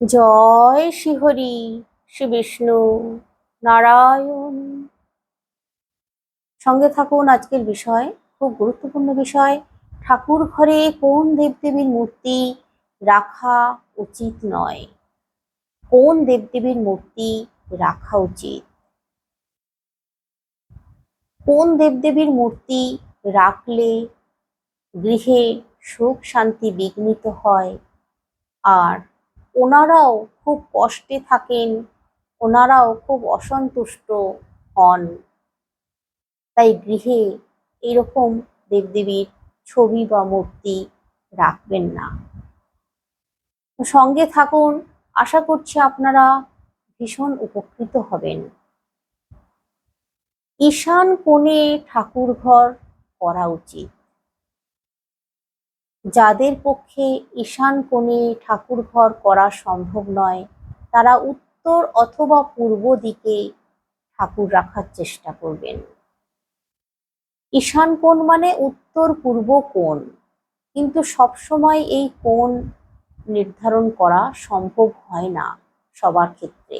জয় শ্রীহরি শ্রী বিষ্ণু নারায়ণ। সঙ্গে থাকুন আজকের বিষয়, খুব গুরুত্বপূর্ণ বিষয়, ঠাকুর ঘরে কোন দেবদেবীর মূর্তি রাখা উচিত নয়? কোন দেবদেবীর মূর্তি রাখা উচিত? কোন দেবদেবীর মূর্তি রাখলে গৃহে সুখ শান্তি বিঘ্নিত হয়? আর ওনারাও খুব কষ্টে থাকেন, ওনারাও খুব অসন্তুষ্ট হন। তাই গৃহে এরকম দেবদেবীর ছবি বা মূর্তি রাখবেন না। সঙ্গে থাকুন, আশা করছি আপনারা ভীষণ উপকৃত হবেন। ঈশান কোণে ঠাকুর ঘর করা উচিত। যাদের পক্ষে ঈশান কোণে ঠাকুর ঘর করা সম্ভব নয়, তারা উত্তর অথবা পূর্ব দিকে ঠাকুর রাখার চেষ্টা করবেন। ঈশান কোণ মানে উত্তর পূর্ব কোণ, কিন্তু সবসময় এই কোণ নির্ধারণ করা সম্ভব হয় না সবার ক্ষেত্রে।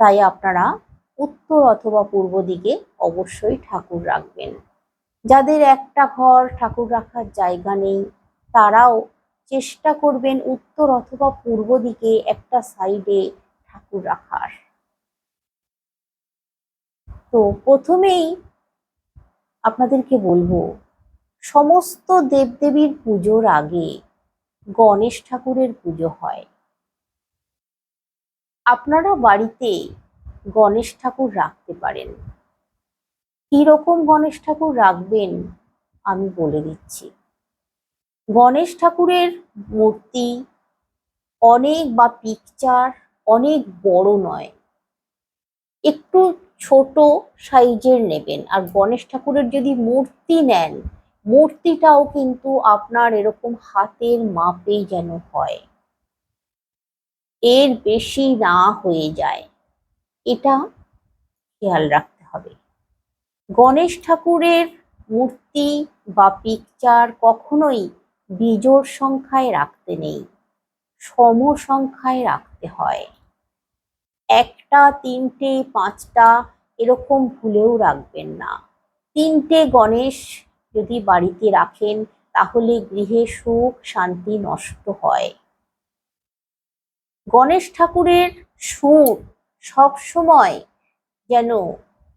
তাই আপনারা উত্তর অথবা পূর্ব দিকে অবশ্যই ঠাকুর রাখবেন। যাদের একটা ঘর ঠাকুর রাখার জায়গা নেই, তারাও চেষ্টা করবেন উত্তর অথবা পূর্ব দিকে একটা সাইডে ঠাকুর রাখার। তো প্রথমেই আপনাদেরকে বলব, সমস্ত দেবদেবীর পুজোর আগে গণেশ ঠাকুরের পুজো হয়। আপনারা বাড়িতে গণেশ ঠাকুর রাখতে পারেন। কীরকম গণেশ ঠাকুর রাখবেন আমি বলে দিচ্ছি। গণেশ ঠাকুরের মূর্তি অনেক বা পিকচার অনেক বড় নয়। একটু ছোট সাইজের নেবেন আর গণেশ ঠাকুরের যদি মূর্তি নেন, মূর্তিটাও কিন্তু আপনার এরকম হাতের মাপেই যেন হয়। এর বেশি না হয়ে যায়। এটা খেয়াল রাখতে গণেশ ঠাকুরের মূর্তি বা পিকচার কখনোই বিজোড় সংখ্যায় রাখতে নেই, সম সংখ্যায় রাখতে হয়। একটা, তিনটে, পাঁচটা এরকম ভুলেও রাখবেন না। তিনটে গণেশ যদি বাড়িতে রাখেন, তাহলে গৃহে সুখ, শান্তি নষ্ট হয়। গণেশ ঠাকুরের সুর সবসময় যেন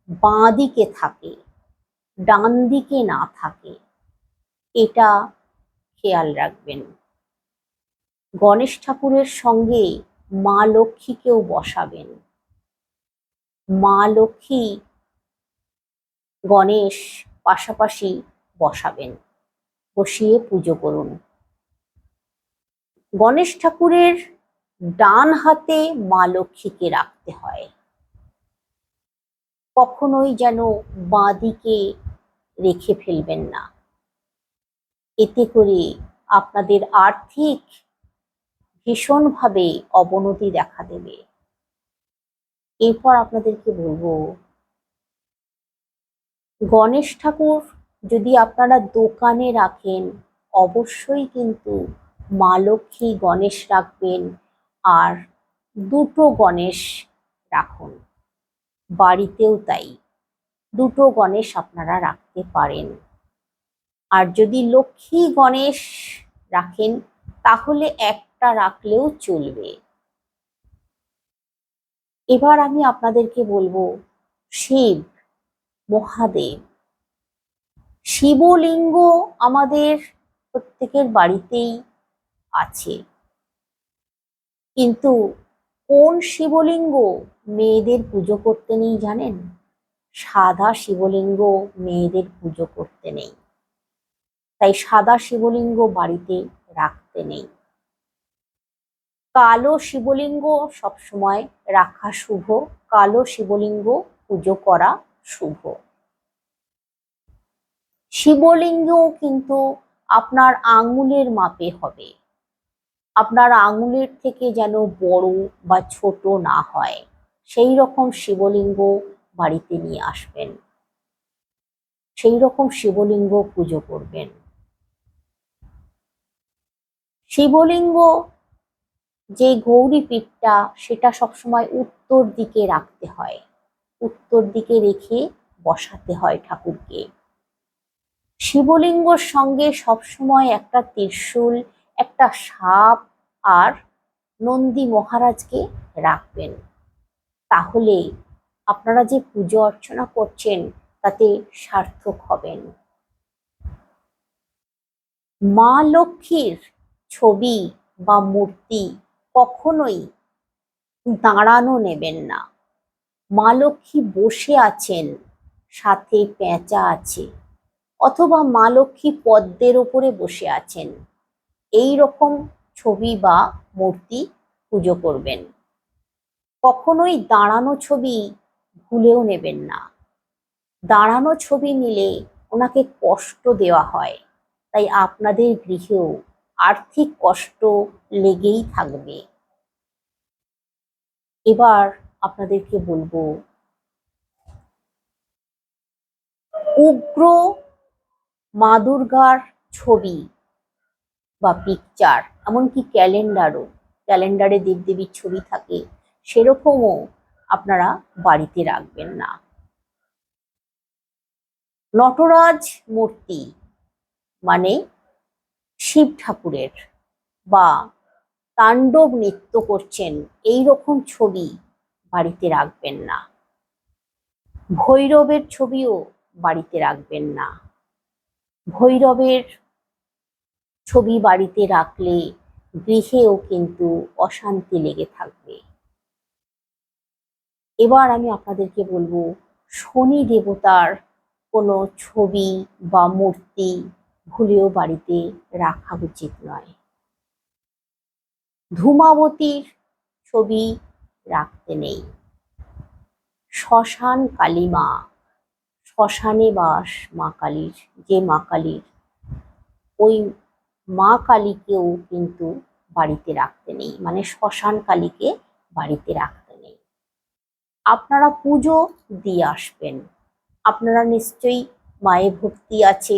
বাঁ দিকে থাকে ডান দিকে না থাকে, এটা খেয়াল রাখবেন। গণেশ ঠাকুরের সঙ্গে মা লক্ষ্মীকেও বসাবেন। মা লক্ষ্মী গণেশ পাশাপাশি বসাবেন, বসিয়ে পুজো করুন। গণেশ ঠাকুরের ডান হাতে মা লক্ষ্মীকে রাখতে হয়। কখনোই যেন বাঁ দিকে রেখে ফেলবেন না। এতে করে আপনাদের আর্থিক ভীষণভাবে অবনতি দেখা দেবে। এরপর আপনাদেরকে বলব, গণেশ ঠাকুর যদি আপনারা দোকানে রাখেন, অবশ্যই কিন্তু মা লক্ষ্মী গণেশ রাখবেন আর দুটো গণেশ রাখুন। বাড়িতেও তাই। দুটো গণেশ আপনারা রাখতে পারেন। আর যদি লক্ষ্মী গণেশ রাখেন, তাহলে একটা রাখলেও চলবে। এবার আমি আপনাদেরকে বলব, শিব, মহাদেব। শিবলিঙ্গ আমাদের প্রত্যেকের বাড়িতেই আছে। কিন্তু কোন শিবলিঙ্গ মেয়েদের পুজো করতে নেই জানেন? সাদা শিবলিঙ্গ মেয়েদের পুজো করতে নেই। তাই সাদা শিবলিঙ্গ বাড়িতে রাখতে নেই। কালো শিবলিঙ্গ সবসময় রাখা শুভ, কালো শিবলিঙ্গ পুজো করা শুভ। শিবলিঙ্গও কিন্তু আপনার আঙুলের মাপে হবে। আপনার আঙুলের থেকে যেন বড় বা ছোট না হয়, সেই রকম শিবলিঙ্গ বাড়িতে নিয়ে আসবেন। সেই রকম শিবলিঙ্গ পুজো করবেন। শিবলিঙ্গ যে গৌরী পীঠটা, সেটা সবসময় উত্তর দিকে রাখতে হয়। উত্তর দিকে রেখে বসাতে হয় ঠাকুরকে। শিবলিঙ্গর সঙ্গে সবসময় একটা ত্রিশূল একটা সাপ আর নন্দী মহারাজকে রাখবেন। তাহলে আপনারা যে পুজো অর্চনা করছেন, তাতে সার্থক হবেন। মা লক্ষ্মীর ছবি বা মূর্তি কখনোই দাঁড়ানো নেবেন না। মা লক্ষ্মী বসে আছেন, সাথে পেঁচা আছে, অথবা মা লক্ষ্মী পদ্মের ওপরে বসে আছেন। এই রকম ছবি বা মূর্তি পুজো করবেন। কখনোই দাঁড়ানো ছবি ভুলেও নেবেন না। দাঁড়ানো ছবি নিলে ওনাকে কষ্ট দেওয়া হয়, তাই আপনাদের গৃহেও আর্থিক কষ্ট লেগেই থাকবে। এবার আপনাদেরকে বলব, উগ্র মা দুর্গার ছবি বা পিকচার এমনকি ক্যালেন্ডারও ক্যালেন্ডারে দেবদেবীর ছবি থাকে, সেরকমও আপনারা বাড়িতে রাখবেন না। নটরাজ মূর্তি মানে শিব ঠাকুরের বা তাণ্ডব নৃত্য করছেন এই রকম ছবি বাড়িতে রাখবেন না। ভৈরবের ছবিও বাড়িতে রাখবেন না। ভৈরবের ছবি বাড়িতে রাখলে গৃহেও কিন্তু অশান্তি লেগে থাকবে। এবার আমি আপনাদেরকে বলব, শনি দেবতার কোনো ছবি বা মূর্তি ভুলেও বাড়িতে রাখা উচিত নয়। ধূমাবতীর ছবি রাখতে নেই। শ্মশান কালীমা শ্মশানে বাস মা কালীর, যে মা কালীর, ওই মা কালীকেও কিন্তু বাড়িতে রাখতে নেই মানে শ্মশান কালীকে বাড়িতে রাখতে নেই। আপনারা পুজো দিয়ে আসবেন। আপনারা নিশ্চয়ই মায়ের ভক্তি আছে।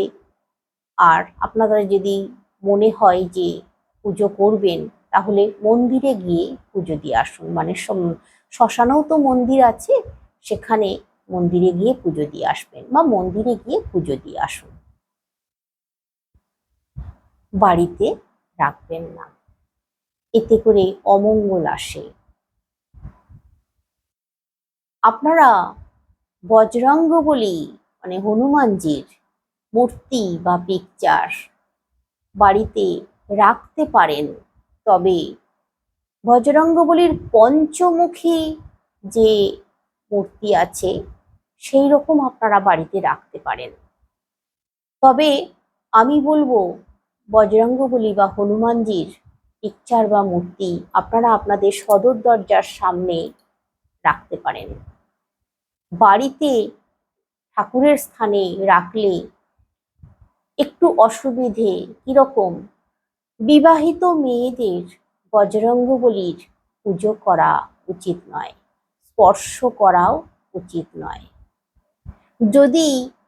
আর আপনারা যদি মনে হয় যে পুজো করবেন, তাহলে মন্দিরে গিয়ে পুজো দিয়ে আসুন। মানে শ্মশানেও তো মন্দির আছে, সেখানে মন্দিরে গিয়ে পুজো দিয়ে আসবেন বা মন্দিরে গিয়ে পুজো দিয়ে আসুন। বাড়িতে রাখবেন না। এতে করে অমঙ্গল আসে। আপনারা বজরঙ্গ বলি মানে হনুমানজির মূর্তি বা পিকচার বাড়িতে রাখতে পারেন। তবে বজরঙ্গবলির পঞ্চমুখী যে মূর্তি আছে সেই রকম আপনারা বাড়িতে রাখতে পারেন। তবে আমি বলব বজরঙ্গবলী বা হনুমানজির পিকচার বা মূর্তি আপনারা আপনাদের সদর দরজার সামনে রাখতে পারেন। বাড়িতে ঠাকুরের স্থানে রাখলে একটু অসুবিধে কীরকম? বিবাহিত মেয়েদের বজরঙ্গবলীর পুজো করা উচিত নয়, স্পর্শ করাও উচিত নয়। যদি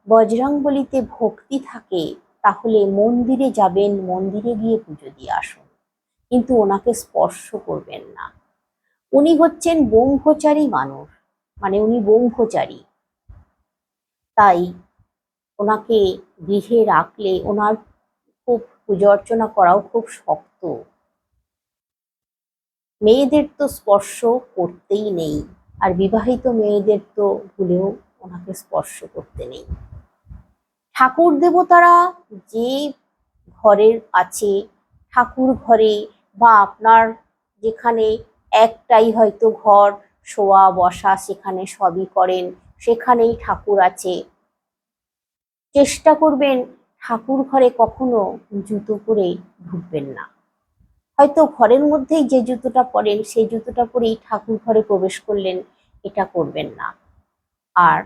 বজরংবলিতে ভক্তি থাকে তাহলে মন্দিরে যাবেন, মন্দিরে গিয়ে পুজো দিয়ে আসুন। কিন্তু ওনাকে স্পর্শ করবেন না। উনি হচ্ছেন ব্রহ্মচারী মানুষ মানে উনি ব্রহ্মচারী। তাই ওনাকে গৃহে রাখলে ওনার খুব পুজো অর্চনা করাও খুব শক্ত। মেয়েদের তো স্পর্শ করতেই নেই, আর বিবাহিত মেয়েদের তো ভুলেও ওনাকে স্পর্শ করতে নেই। ঠাকুর দেবতারা যে ঘরের আছে, ঠাকুর ঘরে বা আপনার যেখানে একটাই হয়তো ঘর, শোয়া, বসা সেখানে সবই করেন, সেখানেই ঠাকুর আছে। চেষ্টা করবেন ঠাকুর ঘরে কখনো জুতো পরে ঢুকবেন না। হয়তো ঘরের মধ্যেই যে জুতোটা পরেন, সেই জুতোটা পরেই ঠাকুর ঘরে প্রবেশ করলেন, এটা করবেন না। আর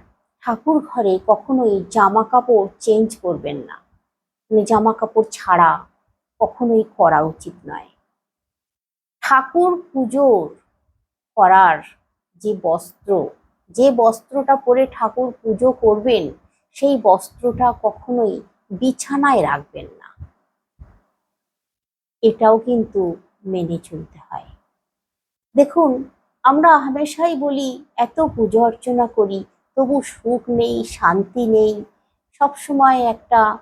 ঠাকুর ঘরে কখনোই জামা কাপড় চেঞ্জ করবেন না। মানে জামা কাপড় ছাড়া কখনোই করা উচিত নয়। ঠাকুর পুজোর করার যে বস্ত্র, যে বস্ত্রটা পরে ঠাকুর পুজো করবেন, সেই বস্ত্রটা কখনোই বিছানায় রাখবেন না। এটাও কিন্তু মেনে চলতে হয়। দেখুন, আমরা হামেশাই বলি, এত পুজো অর্চনা করি তবু সুখ নেই, শান্তি নেই। সবসময় একটা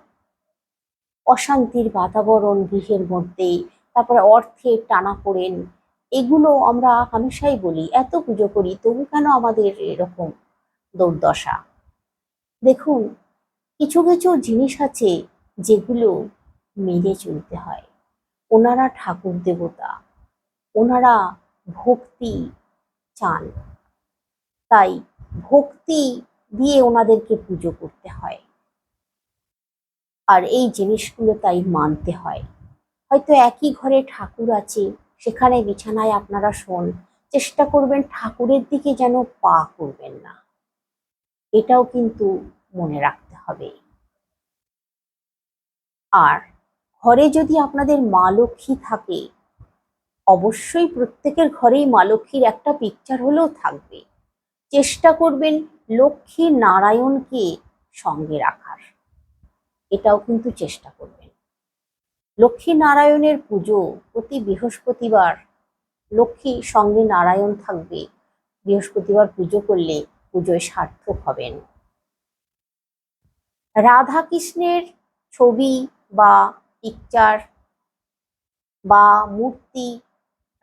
অশান্তির বাতাবরণ গৃহের মধ্যে, তারপরে অর্থের টানা পড়েন। এগুলো আমরা হামেশাই বলি, এত পুজো করি, তবু কেন আমাদের এরকম দুর্দশা? দেখুন, কিছু কিছু জিনিস আছে যেগুলো মেনে চলতে হয়। ওনারা ঠাকুর দেবতা, ওনারা ভক্তি চান। তাই ভক্তি দিয়ে ওনাদেরকে পুজো করতে হয়। আর এই জিনিসগুলো তাই মানতে হয়। হয়তো একই ঘরে ঠাকুর আছে, সেখানে বিছানায় আপনারা শোন, চেষ্টা করবেন ঠাকুরের দিকে যেন পা করবেন না। এটাও কিন্তু মনে রাখতে হবে। আর ঘরে যদি আপনাদের মা লক্ষ্মী থাকে, অবশ্যই প্রত্যেকের ঘরেই মা লক্ষ্মীর একটা পিকচার হলেও থাকবে। চেষ্টা করবেন লক্ষ্মী নারায়ণকে সঙ্গে রাখার। এটাও কিন্তু চেষ্টা করবেন। লক্ষ্মী নারায়ণের পুজো প্রতি বৃহস্পতিবার লক্ষ্মী সঙ্গে নারায়ণ থাকবে। বৃহস্পতিবার পুজো করলে পুজোয় সার্থক হবেন। রাধা কৃষ্ণের ছবি বা পিকচার বা মূর্তি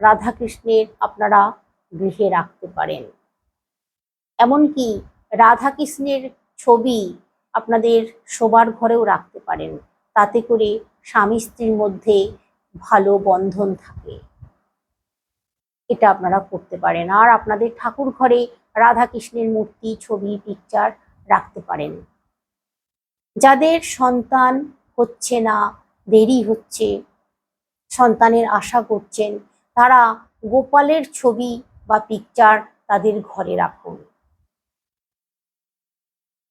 রাধাকৃষ্ণের আপনারা গৃহে রাখতে পারেন। এমনকি রাধাকৃষ্ণের ছবি আপনাদের শোবার ঘরেও রাখতে পারেন। তাতে করে স্বামী স্ত্রীর মধ্যে ভালো বন্ধন থাকে। এটা আপনারা করতে পারেন। আর আপনাদের ঠাকুর ঘরে রাধাকৃষ্ণের মূর্তি, ছবি পিকচার রাখতে পারেন। যাদের সন্তান হচ্ছে না, দেরি হচ্ছে, সন্তানের আশা করছেন, তারা গোপালের ছবি বা পিকচার তাদের ঘরে রাখুন।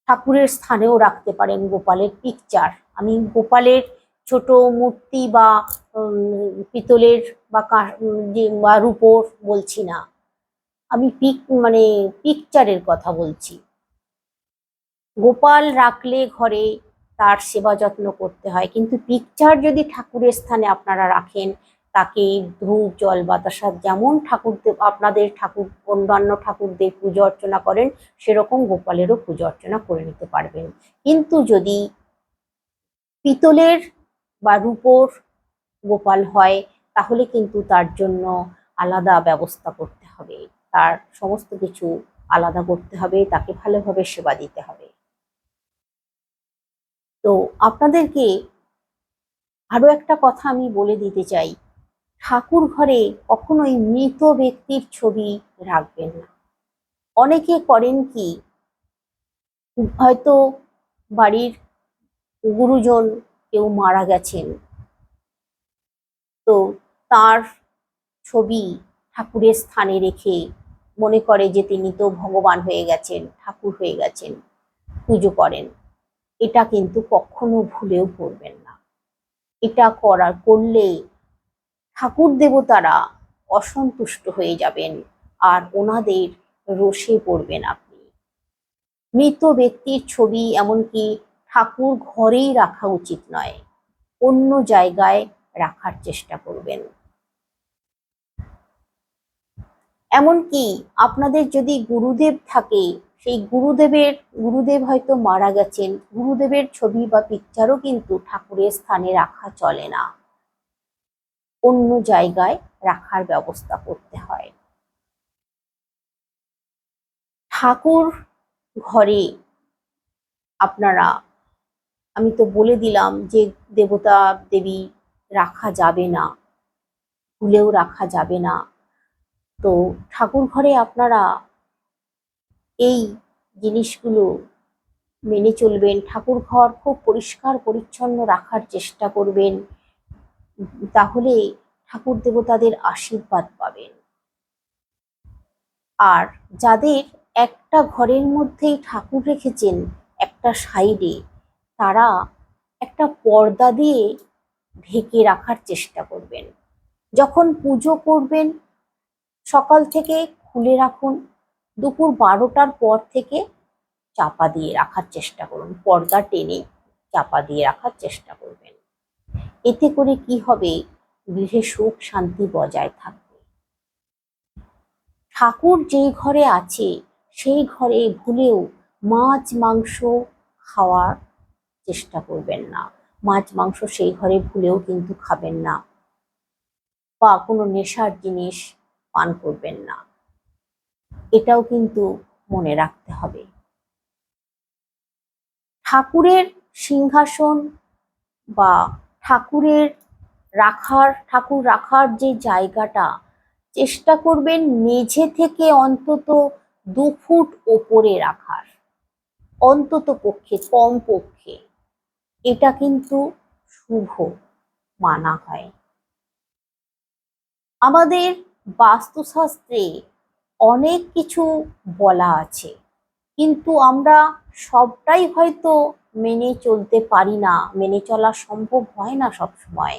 ঠাকুরের স্থানেও রাখতে পারেন গোপালের পিকচার আমি গোপালের ছোট মূর্তি বা পিতলের বা বা রূপোর বলছি না। আমি পিক মানে পিকচারের কথা বলছি। গোপাল রাখলে ঘরে তার সেবা যত্ন করতে হয়, কিন্তু পিকচার যদি ঠাকুরের স্থানে আপনারা রাখেন তাকে ধূপ, জল, বাতাসা যেমন ঠাকুর আপনাদের ঠাকুর, অন্যান্য ঠাকুরদের পুজো অর্চনা করেন, সেরকম গোপালেরও পুজো অর্চনা করে নিতে পারবেন। কিন্তু যদি পিতলের বা রূপোর গোপাল হয়, তাহলে কিন্তু তার জন্য আলাদা ব্যবস্থা করতে হবে। তার সমস্ত কিছু আলাদা করতে হবে, তাকে ভালোভাবে সেবা দিতে হবে। তো আপনাদেরকে আরও একটা কথা আমি বলে দিতে চাই। ঠাকুর ঘরে কখনোই মৃত ব্যক্তির ছবি রাখবেন না। অনেকে করেন কি, হয়তো বাড়ির গুরুজন কেউ মারা গেছেন, তো তার ছবি ঠাকুরের স্থানে রেখে মনে করে যে তিনি তো ভগবান হয়ে গেছেন, ঠাকুর হয়ে গেছেন, পুজো করেন। এটা কিন্তু কখনো ভুলেও করবেন না। এটা করার, করলে ঠাকুর দেবতারা অসন্তুষ্ট হয়ে যাবেন আর ওনাদের রোষে পড়বেন আপনি। মৃত ব্যক্তির ছবি এমনকি ঠাকুর ঘরেই রাখা উচিত নয়, অন্য জায়গায় রাখার চেষ্টা করবেন। এমনকি আপনাদের যদি গুরুদেব থাকে, সেই গুরুদেবের, গুরুদেব হয়তো মারা গেছেন, গুরুদেবের ছবি বা পিকচারও কিন্তু ঠাকুরের স্থানে রাখা চলে না। অন্য জায়গায় রাখার ব্যবস্থা করতে হয়। ঠাকুর ঘরে আপনারা, আমি তো বলে দিলাম যে দেবতা দেবী রাখা যাবে না ভুলেও রাখা যাবে না। তো ঠাকুর ঘরে আপনারা এই জিনিসগুলো মেনে চলবেন। ঠাকুর ঘর খুব পরিষ্কার, পরিচ্ছন্ন রাখার চেষ্টা করবেন। তাহলে ঠাকুর দেবতাদের আশীর্বাদ পাবেন। আর যাদের একটা ঘরের মধ্যেই ঠাকুর রেখেছেন একটা সাইডে, তারা একটা পর্দা দিয়ে ঢেকে রাখার চেষ্টা করবেন। যখন পুজো করবেন, সকাল থেকে খুলে রাখুন, দুপুর বারোটার পর থেকে চাপা দিয়ে রাখার চেষ্টা করুন, পর্দা টেনে চাপা দিয়ে রাখার চেষ্টা করবেন। এতে করে কি হবে? গৃহে সুখ শান্তি বজায় থাকবে। ঠাকুর যেই ঘরে আছে, সেই ঘরে ভুলেও মাছ, মাংস খাওয়ার চেষ্টা করবেন না। মাছ, মাংস সেই ঘরে ভুলেও কিন্তু খাবেন না বা কোনো নেশার জিনিস পান করবেন না। এটাও কিন্তু মনে রাখতে হবে। ঠাকুরের সিংহাসন বা ঠাকুরের রাখার, ঠাকুর রাখার যে জায়গাটা, চেষ্টা করবেন মেঝে থেকে অন্তত দু ফুট ওপরে রাখার। অন্তত পক্ষে, কম পক্ষে। এটা কিন্তু শুভ মানা হয়। আমাদের বাস্তুশাস্ত্রে অনেক কিছু বলা আছে, কিন্তু আমরা সবটাই হয়তো মেনে চলতে পারি না, মেনে চলা সম্ভব হয় না সব সময়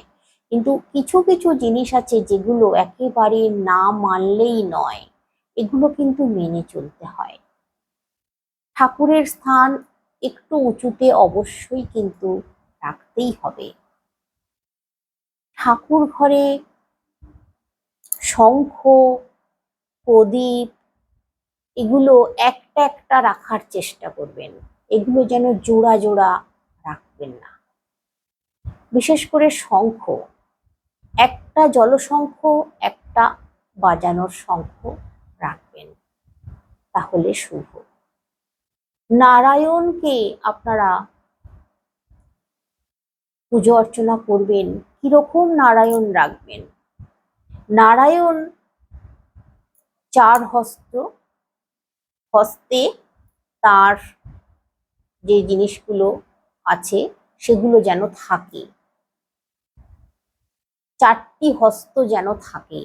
কিন্তু কিছু কিছু জিনিস আছে যেগুলো একেবারে না মানলেই নয়। এগুলো কিন্তু মেনে চলতে হয়। ঠাকুরের স্থান একটু উঁচুতে অবশ্যই কিন্তু রাখতেই হবে। ঠাকুর ঘরে শঙ্খ, প্রদীপ, এগুলো একটা একটা রাখার চেষ্টা করবেন। এগুলো যেন জোড়া জোড়া রাখবেন না। বিশেষ করে শঙ্খ। একটা জলশঙ্খ, একটা বাজানোর শঙ্খ রাখবেন। তাহলে শুভ। নারায়ণকে আপনারা পুজো অর্চনা করবেন, কীরকম নারায়ণ রাখবেন? নারায়ণ চার হস্ত, হস্তে তার যে জিনিসগুলো আছে, সেগুলো যেন থাকে। চারটি হস্ত যেন থাকে।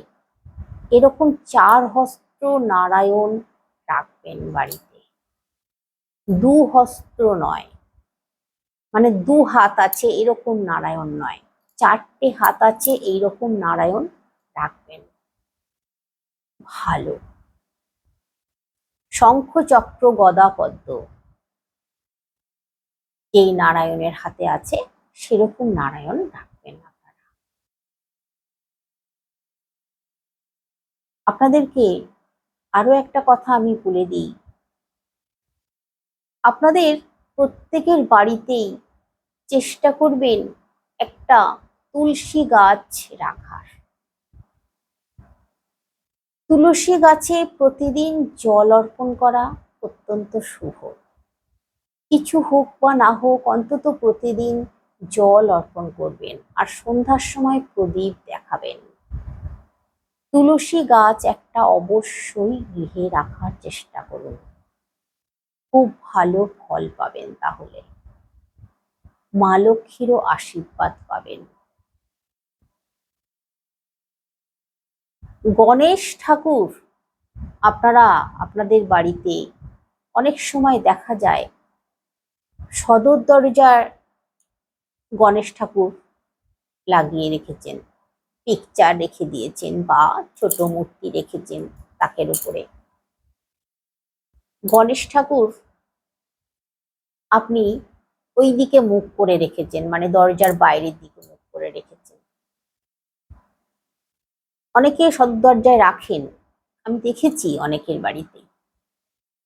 এরকম চার হস্ত নারায়ণ রাখবেন বাড়িতে। দু হস্ত নয়। মানে দু হাত আছে, এরকম নারায়ণ নয়। চারটে হাত আছে, এইরকম নারায়ণ রাখবেন। ভালো। শঙ্খ চক্র গদা পদ্ম এই নারায়ণের হাতে আছে, সেরকম নারায়ণ রাখবেন আপনারা। আপনাদেরকে আরও একটা কথা আমি বলে দিই। আপনাদের প্রত্যেকের বাড়িতেই চেষ্টা করবেন একটা তুলসী গাছ রাখার। তুলসী গাছে প্রতিদিন জল অর্পণ করা অত্যন্ত শুভ। কিছু হোক বা না হোক, অন্তত প্রতিদিন জল অর্পণ করবেন আর সন্ধ্যার সময় প্রদীপ দেখাবেন। তুলসী গাছ একটা অবশ্যই গৃহে রাখার চেষ্টা করুন। খুব ভালো ফল পাবেন তাহলে। মা লক্ষ্মীরও আশীর্বাদ পাবেন। গণেশ ঠাকুর, আপনারা আপনাদের বাড়িতে অনেক সময় দেখা যায় সদর দরজার গণেশ ঠাকুর লাগিয়ে রেখেছেন। পিকচার রেখে দিয়েছেন বা ছোট মূর্তি রেখেছেন তাকের উপরে। গণেশ ঠাকুর আপনি ওই দিকে মুখ করে রেখেছেন মানে দরজার বাইরের দিকে মুখ করে রেখেছেন। অনেকে সদর দরজায় রাখেন, আমি দেখেছি অনেকের বাড়িতে।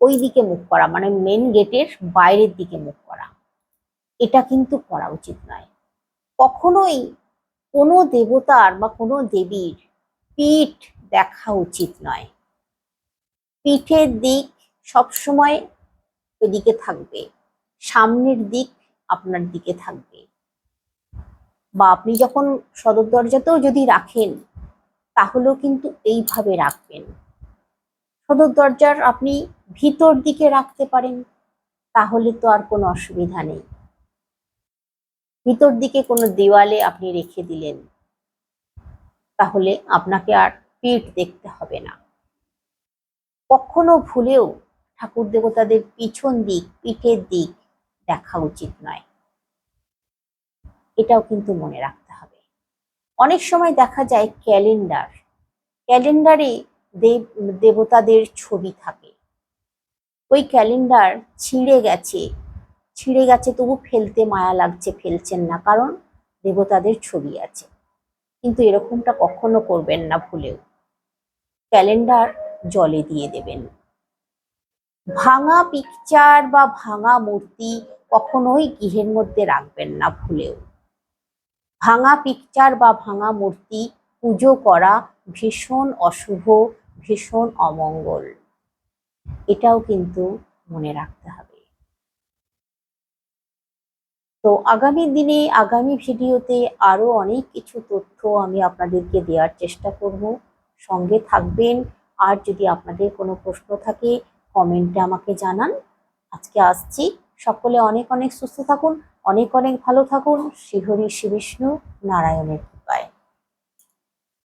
ওই দিকে মুখ করা মানে মেন গেটের বাইরের দিকে মুখ এটা কিন্তু করা উচিত নয়। কখনোই কোনো দেবতার বা কোনো দেবীর পিঠ দেখা উচিত নয়। পিঠের দিক সবসময় ওদিকে থাকবে, সামনের দিক আপনার দিকে থাকবে। বা আপনি যখন সদর দরজাতেও যদি রাখেন, তাহলেও কিন্তু এইভাবে রাখবেন। সদর দরজার আপনি ভিতর দিকে রাখতে পারেন, তাহলে তো আর কোনো অসুবিধা নেই। ভিতর দিকে কোনো দেওয়ালে আপনি রেখে দিলেন, তাহলে আপনাকে আর পিঠ দেখতে হবে না। কখনো ভুলেও ঠাকুর দেবতাদের পিছন দিক, পিঠের দিক দেখা উচিত নয়। এটাও কিন্তু মনে রাখতে হবে। অনেক সময় দেখা যায় ক্যালেন্ডার, ক্যালেন্ডারে দেব, দেবতাদের ছবি থাকে। ওই ক্যালেন্ডার ছিঁড়ে গেছে ছিঁড়ে গেছে, তবু ফেলতে মায়া লাগছে, ফেলছেন না, কারণ দেবতাদের ছবি আছে। কিন্তু এরকমটা কখনো করবেন না ভুলেও। ক্যালেন্ডার জলে দিয়ে দেবেন। ভাঙা পিকচার বা ভাঙা মূর্তি কখনোই গৃহের মধ্যে রাখবেন না ভুলেও। ভাঙা পিকচার বা ভাঙা মূর্তি, পুজো করা ভীষণ অশুভ, ভীষণ অমঙ্গল। এটাও কিন্তু মনে রাখতে হবে। তো আগামী দিনে, আগামী ভিডিওতে আরও অনেক কিছু তথ্য আমি আপনাদেরকে দেওয়ার চেষ্টা করব। সঙ্গে থাকবেন। আর যদি আপনাদের কোনো প্রশ্ন থাকে, কমেন্টে আমাকে জানান। আজকে আসছি। সকলে অনেক অনেক সুস্থ থাকুন, অনেক অনেক ভালো থাকুন। শ্রীহরি শ্রী বিষ্ণু, নারায়ণের